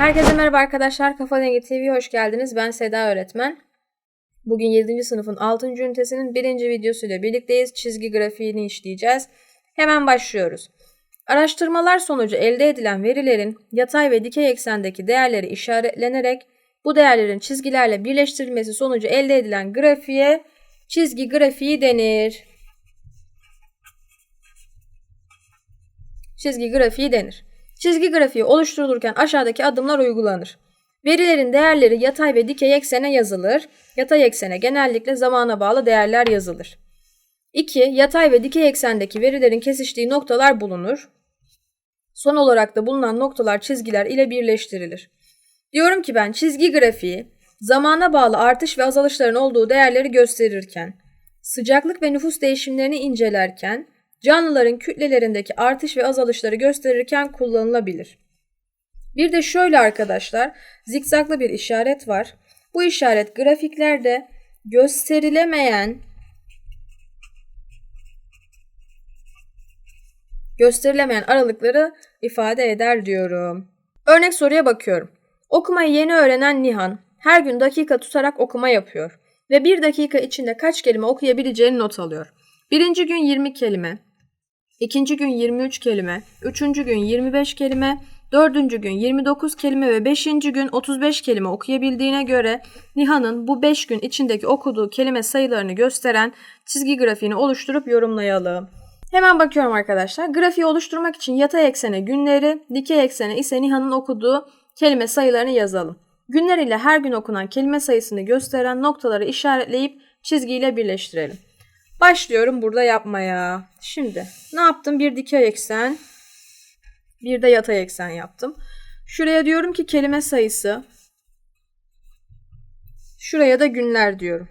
Herkese merhaba arkadaşlar. Kafa Dengi TV'ye hoş geldiniz. Ben Seda öğretmen. Bugün 7. sınıfın 6. ünitesinin 1. videosuyla birlikteyiz. Çizgi grafiğini işleyeceğiz. Hemen başlıyoruz. Araştırmalar sonucu elde edilen verilerin yatay ve dikey eksendeki değerleri işaretlenerek bu değerlerin çizgilerle birleştirilmesi sonucu elde edilen grafiğe çizgi grafiği denir. Çizgi grafiği denir. Çizgi grafiği oluşturulurken aşağıdaki adımlar uygulanır. Verilerin değerleri yatay ve dikey eksene yazılır. Yatay eksene genellikle zamana bağlı değerler yazılır. 2. Yatay ve dikey eksendeki verilerin kesiştiği noktalar bulunur. Son olarak da bulunan noktalar çizgiler ile birleştirilir. Diyorum ki ben çizgi grafiği zamana bağlı artış ve azalışların olduğu değerleri gösterirken, sıcaklık ve nüfus değişimlerini incelerken, canlıların kütlelerindeki artış ve azalışları gösterirken kullanılabilir. Bir de şöyle arkadaşlar, zikzaklı bir işaret var. Bu işaret grafiklerde gösterilemeyen gösterilemeyen aralıkları ifade eder diyorum. Örnek soruya bakıyorum. Okumayı yeni öğrenen Nihan her gün dakika tutarak okuma yapıyor ve bir dakika içinde kaç kelime okuyabileceğini not alıyor. Birinci gün 20 kelime, ikinci gün 23 kelime, üçüncü gün 25 kelime, dördüncü gün 29 kelime ve beşinci gün 35 kelime okuyabildiğine göre Nihan'ın bu 5 gün içindeki okuduğu kelime sayılarını gösteren çizgi grafiğini oluşturup yorumlayalım. Hemen bakıyorum arkadaşlar. Grafiği oluşturmak için yatay eksene günleri, dikey eksene ise Nihan'ın okuduğu kelime sayılarını yazalım. Günler ile her gün okunan kelime sayısını gösteren noktaları işaretleyip çizgiyle birleştirelim. Başlıyorum burada yapmaya. Şimdi ne yaptım? Bir dikey eksen, bir de yatay eksen yaptım. Şuraya diyorum ki kelime sayısı. Şuraya da günler diyorum.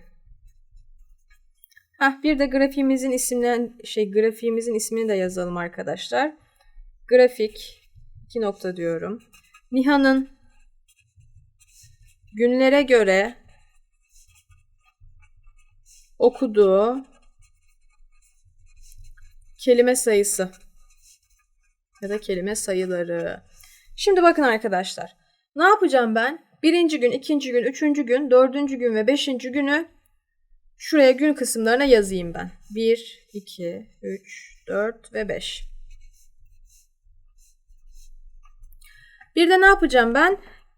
Heh, bir de grafiğimizin isimlen şey grafiğimizin ismini de yazalım arkadaşlar. Grafik iki nokta diyorum. Nihan'ın günlere göre okuduğu kelime sayısı ya da kelime sayıları. Şimdi bakın arkadaşlar. Ne yapacağım ben? Birinci gün, ikinci gün, üçüncü gün, dördüncü gün ve beşinci günü şuraya gün kısımlarına yazayım ben. 1, 2, 3, 4 ve 5. Bir de ne yapacağım ben?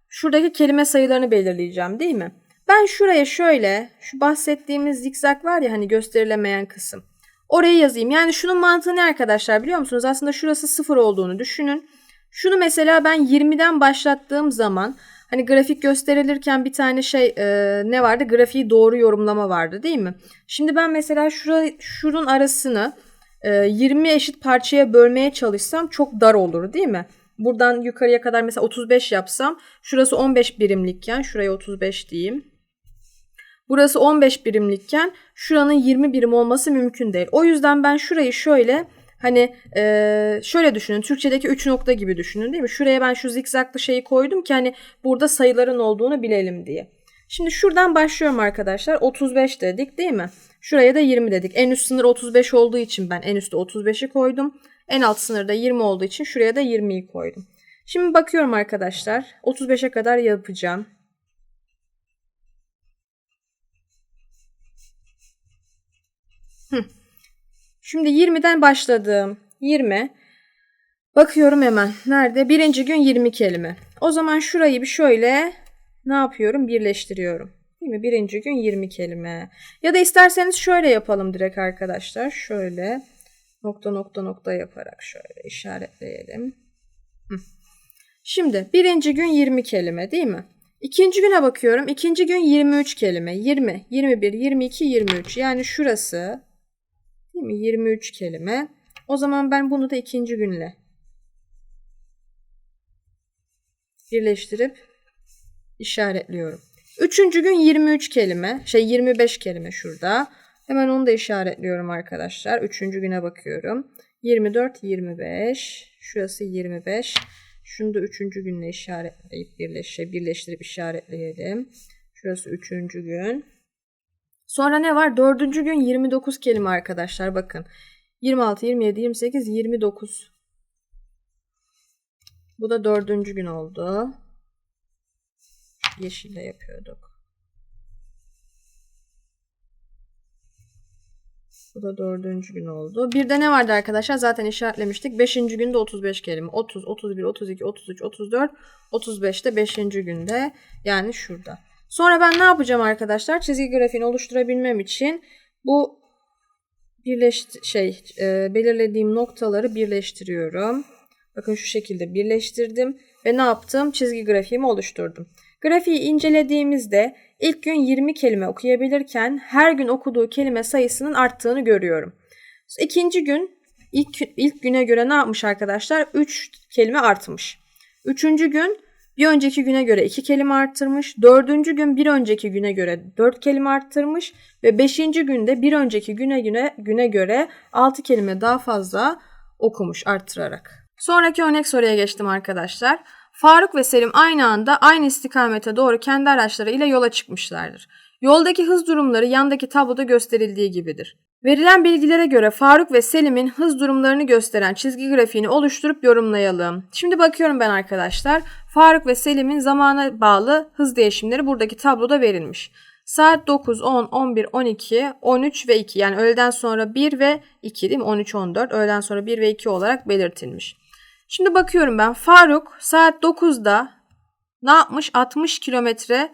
Şuradaki kelime sayılarını belirleyeceğim değil mi? Ben şuraya şöyle, şu bahsettiğimiz zikzak var ya hani gösterilemeyen kısım. Orayı yazayım. Yani şunun mantığı ne arkadaşlar biliyor musunuz? Aslında şurası sıfır olduğunu düşünün. Şunu mesela ben 20'den başlattığım zaman hani grafik gösterilirken bir tane şey e, ne vardı? Grafiği doğru yorumlama vardı değil mi? Şimdi ben mesela şura, şunun arasını e, 20 eşit parçaya bölmeye çalışsam çok dar olur değil mi? Buradan yukarıya kadar mesela 35 yapsam şurası 15 birimlikken şuraya 35 diyeyim. Burası 15 birimlikken şuranın 20 birim olması mümkün değil. O yüzden ben şurayı şöyle hani e, şöyle düşünün. Türkçedeki 3 nokta gibi düşünün değil mi? Şuraya ben şu zikzaklı şeyi koydum ki hani burada sayıların olduğunu bilelim diye. Şimdi şuradan başlıyorum arkadaşlar. 35 dedik değil mi? Şuraya da 20 dedik. En üst sınır 35 olduğu için ben en üstte 35'i koydum. En alt sınırda 20 olduğu için şuraya da 20'yi koydum. Şimdi bakıyorum arkadaşlar. 35'e kadar yapacağım. Şimdi 20'den başladım. 20. Bakıyorum hemen. Nerede? Birinci gün 20 kelime. O zaman şurayı bir şöyle ne yapıyorum? Birleştiriyorum. Değil mi? Birinci gün 20 kelime. Ya da isterseniz şöyle yapalım direkt arkadaşlar. Şöyle nokta nokta nokta yaparak şöyle işaretleyelim. Şimdi birinci gün 20 kelime değil mi? İkinci güne bakıyorum. İkinci gün 23 kelime. 20, 21, 22, 23. Yani şurası değil mi? 23 kelime. O zaman ben bunu da ikinci günle birleştirip işaretliyorum. Üçüncü gün 23 kelime. Şey 25 kelime şurada. Hemen onu da işaretliyorum arkadaşlar. Üçüncü güne bakıyorum. 24, 25. Şurası 25. Şunu da üçüncü günle işaretleyip birleşe, birleştirip işaretleyelim. Şurası üçüncü gün. Sonra ne var? Dördüncü gün 29 kelime arkadaşlar. Bakın. 26, 27, 28, 29. Bu da dördüncü gün oldu. Yeşille yapıyorduk. Bu da dördüncü gün oldu. Bir de ne vardı arkadaşlar? Zaten işaretlemiştik. Beşinci günde 35 kelime. 30, 31, 32, 33, 34, 35 de beşinci günde. Yani şurada. Sonra ben ne yapacağım arkadaşlar? Çizgi grafiğini oluşturabilmem için bu birleş şey e, belirlediğim noktaları birleştiriyorum. Bakın şu şekilde birleştirdim ve ne yaptım? Çizgi grafiğimi oluşturdum. Grafiği incelediğimizde ilk gün 20 kelime okuyabilirken her gün okuduğu kelime sayısının arttığını görüyorum. İkinci gün ilk, ilk güne göre ne yapmış arkadaşlar? 3 kelime artmış. Üçüncü gün bir önceki güne göre 2 kelime arttırmış. Dördüncü gün bir önceki güne göre 4 kelime arttırmış. Ve beşinci günde bir önceki güne güne, güne göre 6 kelime daha fazla okumuş arttırarak. Sonraki örnek soruya geçtim arkadaşlar. Faruk ve Selim aynı anda aynı istikamete doğru kendi araçları ile yola çıkmışlardır. Yoldaki hız durumları yandaki tabloda gösterildiği gibidir. Verilen bilgilere göre Faruk ve Selim'in hız durumlarını gösteren çizgi grafiğini oluşturup yorumlayalım. Şimdi bakıyorum ben arkadaşlar. Faruk ve Selim'in zamana bağlı hız değişimleri buradaki tabloda verilmiş. Saat 9, 10, 11, 12, 13 ve 2 yani öğleden sonra 1 ve 2 değil mi? 13, 14 öğleden sonra 1 ve 2 olarak belirtilmiş. Şimdi bakıyorum ben Faruk saat 9'da ne yapmış? 60 kilometre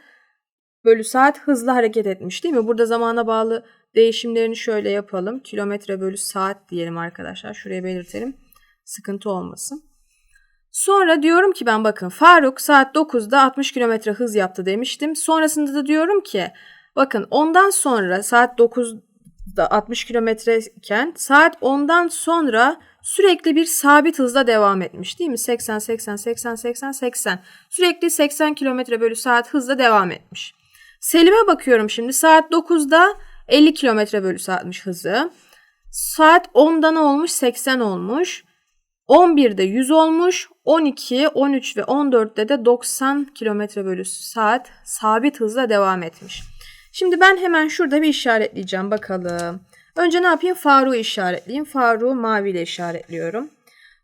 bölü saat hızlı hareket etmiş değil mi? Burada zamana bağlı değişimlerini şöyle yapalım. Kilometre bölü saat diyelim arkadaşlar. Şuraya belirtelim. Sıkıntı olmasın. Sonra diyorum ki ben bakın Faruk saat 9'da 60 kilometre hız yaptı demiştim. Sonrasında da diyorum ki bakın ondan sonra saat 9'da 60 kilometre iken saat 10'dan sonra sürekli bir sabit hızla devam etmiş değil mi? 80, 80, 80, 80, 80. Sürekli 80 km bölü saat hızla devam etmiş. Selim'e bakıyorum şimdi. Saat 9'da 50 km bölü saatmiş hızı. Saat 10'da ne olmuş? 80 olmuş. 11'de 100 olmuş. 12, 13 ve 14'te de 90 km bölü saat sabit hızla devam etmiş. Şimdi ben hemen şurada bir işaretleyeceğim bakalım. Önce ne yapayım? Faruk'u işaretleyeyim. Faruk'u maviyle işaretliyorum.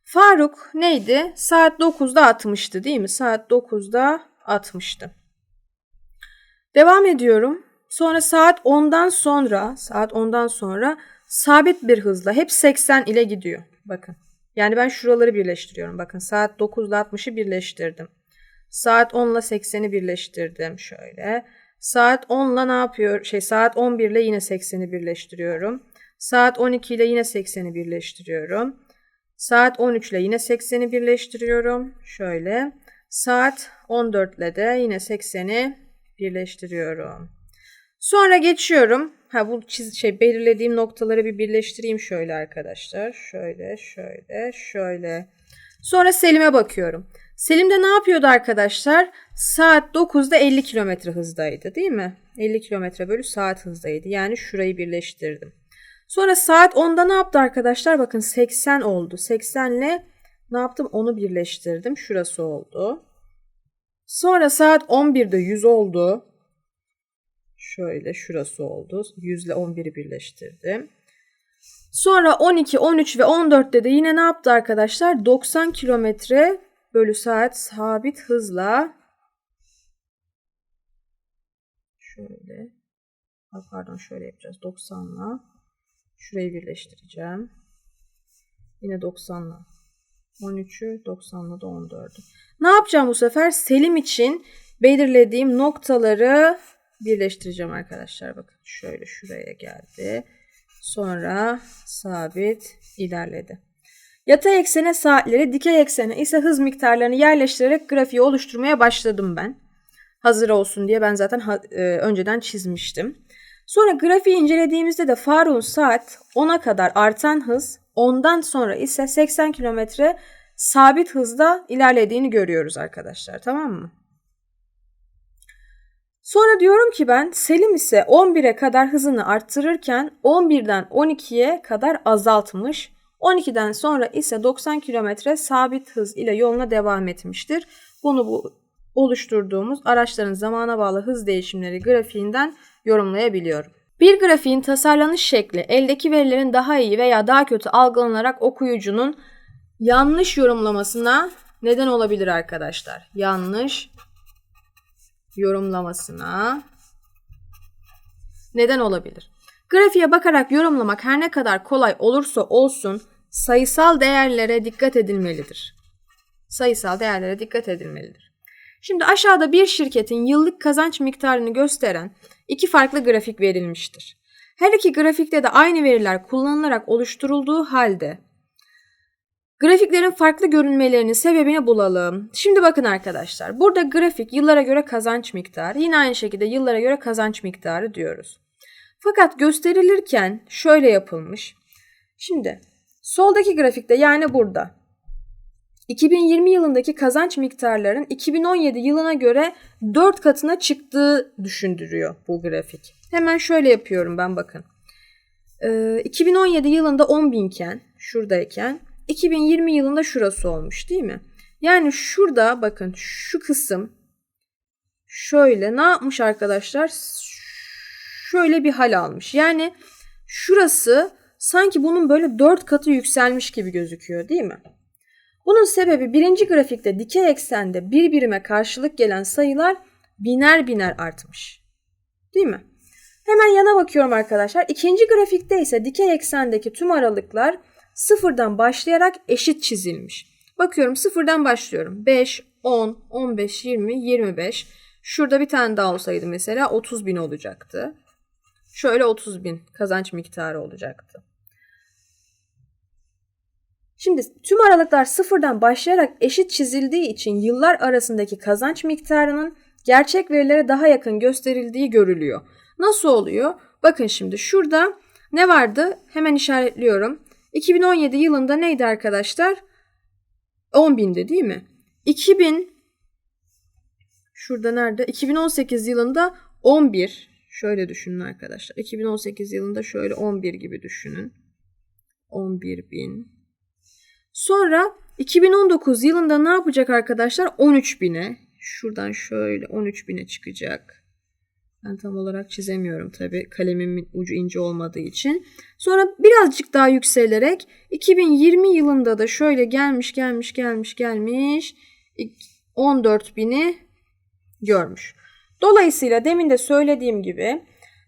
Faruk neydi? Saat 9'da 60'tı değil mi? Saat 9'da 60'tı. Devam ediyorum. Sonra saat 10'dan sonra, saat 10'dan sonra sabit bir hızla hep 80 ile gidiyor. Bakın. Yani ben şuraları birleştiriyorum. Bakın saat 9 ile 60'ı birleştirdim. Saat 10 ile 80'i birleştirdim. Şöyle. Saat 10 ile ne yapıyor? Şey saat 11 ile yine 80'i birleştiriyorum. Saat 12 ile yine 80'i birleştiriyorum. Saat 13 ile yine 80'i birleştiriyorum. Şöyle. Saat 14 ile de yine 80'i birleştiriyorum. Sonra geçiyorum. Ha bu çiz şey belirlediğim noktaları bir birleştireyim şöyle arkadaşlar. Şöyle, şöyle, şöyle. Sonra Selim'e bakıyorum. Selim de ne yapıyordu arkadaşlar? Saat 9'da 50 km hızdaydı değil mi? 50 km bölü saat hızdaydı. Yani şurayı birleştirdim. Sonra saat 10'da ne yaptı arkadaşlar? Bakın 80 oldu. 80 ile ne yaptım? Onu birleştirdim. Şurası oldu. Sonra saat 11'de 100 oldu. Şöyle şurası oldu. 100 ile 11'i birleştirdim. Sonra 12, 13 ve 14'te de yine ne yaptı arkadaşlar? 90 kilometre bölü saat sabit hızla şöyle pardon şöyle yapacağız 90'la şurayı birleştireceğim. Yine 90'la 13'ü 90'la da 14'ü. Ne yapacağım bu sefer? Selim için belirlediğim noktaları birleştireceğim arkadaşlar. Bakın şöyle şuraya geldi. Sonra sabit ilerledi. Yatay eksene saatleri, dikey eksene ise hız miktarlarını yerleştirerek grafiği oluşturmaya başladım ben. Hazır olsun diye ben zaten e, önceden çizmiştim. Sonra grafiği incelediğimizde de Faruk'un saat 10'a kadar artan hız, ondan sonra ise 80 kilometre sabit hızda ilerlediğini görüyoruz arkadaşlar. Tamam mı? Sonra diyorum ki ben Selim ise 11'e kadar hızını arttırırken 11'den 12'ye kadar azaltmış. 12'den sonra ise 90 kilometre sabit hız ile yoluna devam etmiştir. Bunu bu oluşturduğumuz araçların zamana bağlı hız değişimleri grafiğinden yorumlayabiliyorum. Bir grafiğin tasarlanış şekli eldeki verilerin daha iyi veya daha kötü algılanarak okuyucunun yanlış yorumlamasına neden olabilir arkadaşlar. Yanlış yorumlamasına neden olabilir. Grafiğe bakarak yorumlamak her ne kadar kolay olursa olsun sayısal değerlere dikkat edilmelidir. Sayısal değerlere dikkat edilmelidir. Şimdi aşağıda bir şirketin yıllık kazanç miktarını gösteren iki farklı grafik verilmiştir. Her iki grafikte de aynı veriler kullanılarak oluşturulduğu halde grafiklerin farklı görünmelerinin sebebini bulalım. Şimdi bakın arkadaşlar. Burada grafik yıllara göre kazanç miktarı, yine aynı şekilde yıllara göre kazanç miktarı diyoruz. Fakat gösterilirken şöyle yapılmış. Şimdi soldaki grafikte yani burada 2020 yılındaki kazanç miktarların 2017 yılına göre 4 katına çıktığı düşündürüyor bu grafik. Hemen şöyle yapıyorum ben bakın. Ee, 2017 yılında 10 binken şuradayken 2020 yılında şurası olmuş değil mi? Yani şurada bakın şu kısım şöyle ne yapmış arkadaşlar? Şöyle bir hal almış. Yani şurası sanki bunun böyle 4 katı yükselmiş gibi gözüküyor değil mi? Bunun sebebi birinci grafikte dikey eksende bir birime karşılık gelen sayılar biner biner artmış. Değil mi? Hemen yana bakıyorum arkadaşlar. İkinci grafikte ise dikey eksendeki tüm aralıklar sıfırdan başlayarak eşit çizilmiş. Bakıyorum sıfırdan başlıyorum. 5, 10, 15, 20, 25. Şurada bir tane daha olsaydı mesela 30 bin olacaktı. Şöyle 30 bin kazanç miktarı olacaktı. Şimdi tüm aralıklar sıfırdan başlayarak eşit çizildiği için yıllar arasındaki kazanç miktarının gerçek verilere daha yakın gösterildiği görülüyor. Nasıl oluyor? Bakın şimdi şurada ne vardı? Hemen işaretliyorum. 2017 yılında neydi arkadaşlar? 10 bindi değil mi? 2000 şurada nerede? 2018 yılında 11 şöyle düşünün arkadaşlar. 2018 yılında şöyle 11 gibi düşünün. 11 bin Sonra 2019 yılında ne yapacak arkadaşlar? 13 bine. Şuradan şöyle 13 bine çıkacak. Ben tam olarak çizemiyorum tabi kalemimin ucu ince olmadığı için. Sonra birazcık daha yükselerek 2020 yılında da şöyle gelmiş gelmiş gelmiş gelmiş 14 bini görmüş. Dolayısıyla demin de söylediğim gibi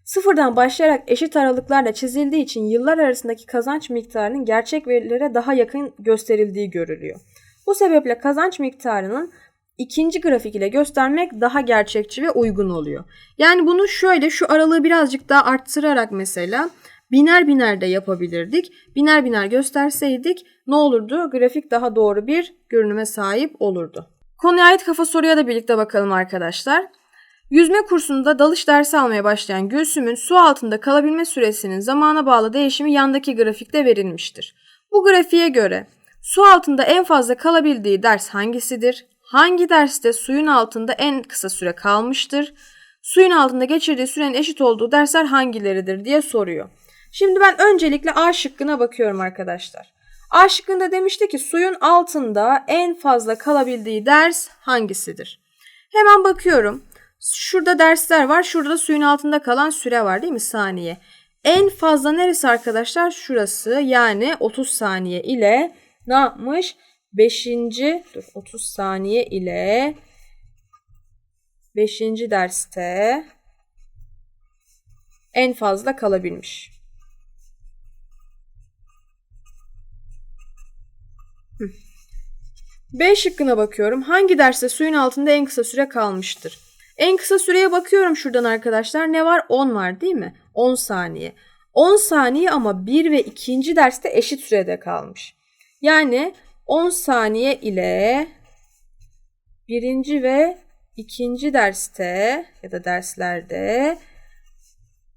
Sıfırdan başlayarak eşit aralıklarla çizildiği için yıllar arasındaki kazanç miktarının gerçek verilere daha yakın gösterildiği görülüyor. Bu sebeple kazanç miktarının ikinci grafik ile göstermek daha gerçekçi ve uygun oluyor. Yani bunu şöyle şu aralığı birazcık daha arttırarak mesela biner biner de yapabilirdik. Biner biner gösterseydik ne olurdu? Grafik daha doğru bir görünüme sahip olurdu. Konuya ait kafa soruya da birlikte bakalım arkadaşlar. Yüzme kursunda dalış dersi almaya başlayan Gülsüm'ün su altında kalabilme süresinin zamana bağlı değişimi yandaki grafikte verilmiştir. Bu grafiğe göre su altında en fazla kalabildiği ders hangisidir? Hangi derste suyun altında en kısa süre kalmıştır? Suyun altında geçirdiği sürenin eşit olduğu dersler hangileridir diye soruyor. Şimdi ben öncelikle A şıkkına bakıyorum arkadaşlar. A şıkkında demişti ki suyun altında en fazla kalabildiği ders hangisidir? Hemen bakıyorum. Şurada dersler var. Şurada da suyun altında kalan süre var değil mi? Saniye. En fazla neresi arkadaşlar? Şurası. Yani 30 saniye ile ne yapmış? 5. dur 30 saniye ile 5. derste en fazla kalabilmiş. B şıkkına bakıyorum. Hangi derste suyun altında en kısa süre kalmıştır? En kısa süreye bakıyorum şuradan arkadaşlar. Ne var? 10 var değil mi? 10 saniye. 10 saniye ama 1 ve 2. derste eşit sürede kalmış. Yani 10 saniye ile 1. ve 2. derste ya da derslerde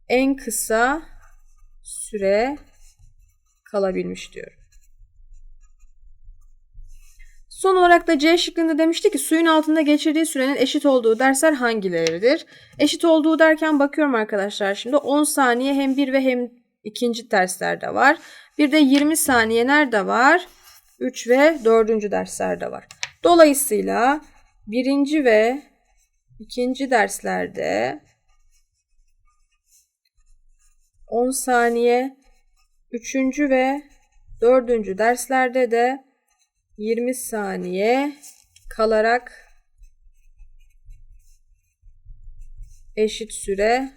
en kısa süre kalabilmiş diyorum. Son olarak da C şıkkında demişti ki suyun altında geçirdiği sürenin eşit olduğu dersler hangileridir? Eşit olduğu derken bakıyorum arkadaşlar şimdi 10 saniye hem bir ve hem ikinci derslerde var. Bir de 20 saniye nerede var? 3 ve 4. derslerde var. Dolayısıyla birinci ve ikinci derslerde 10 saniye, üçüncü ve dördüncü derslerde de 20 saniye kalarak eşit süre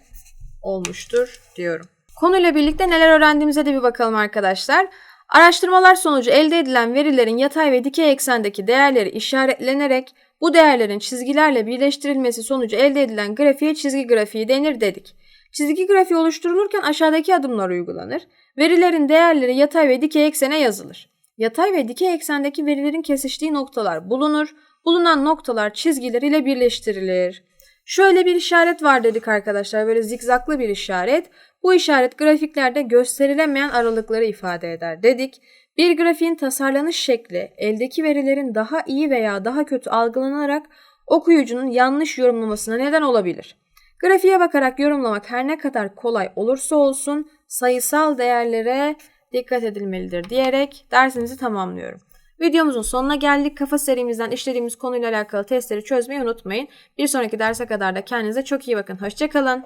olmuştur diyorum. Konuyla birlikte neler öğrendiğimize de bir bakalım arkadaşlar. Araştırmalar sonucu elde edilen verilerin yatay ve dikey eksendeki değerleri işaretlenerek bu değerlerin çizgilerle birleştirilmesi sonucu elde edilen grafiğe çizgi grafiği denir dedik. Çizgi grafiği oluşturulurken aşağıdaki adımlar uygulanır. Verilerin değerleri yatay ve dikey eksene yazılır. Yatay ve dikey eksendeki verilerin kesiştiği noktalar bulunur. Bulunan noktalar çizgiler ile birleştirilir. Şöyle bir işaret var dedik arkadaşlar. Böyle zikzaklı bir işaret. Bu işaret grafiklerde gösterilemeyen aralıkları ifade eder dedik. Bir grafiğin tasarlanış şekli eldeki verilerin daha iyi veya daha kötü algılanarak okuyucunun yanlış yorumlamasına neden olabilir. Grafiğe bakarak yorumlamak her ne kadar kolay olursa olsun sayısal değerlere dikkat edilmelidir diyerek dersimizi tamamlıyorum. Videomuzun sonuna geldik. Kafa serimizden işlediğimiz konuyla alakalı testleri çözmeyi unutmayın. Bir sonraki derse kadar da kendinize çok iyi bakın. Hoşçakalın.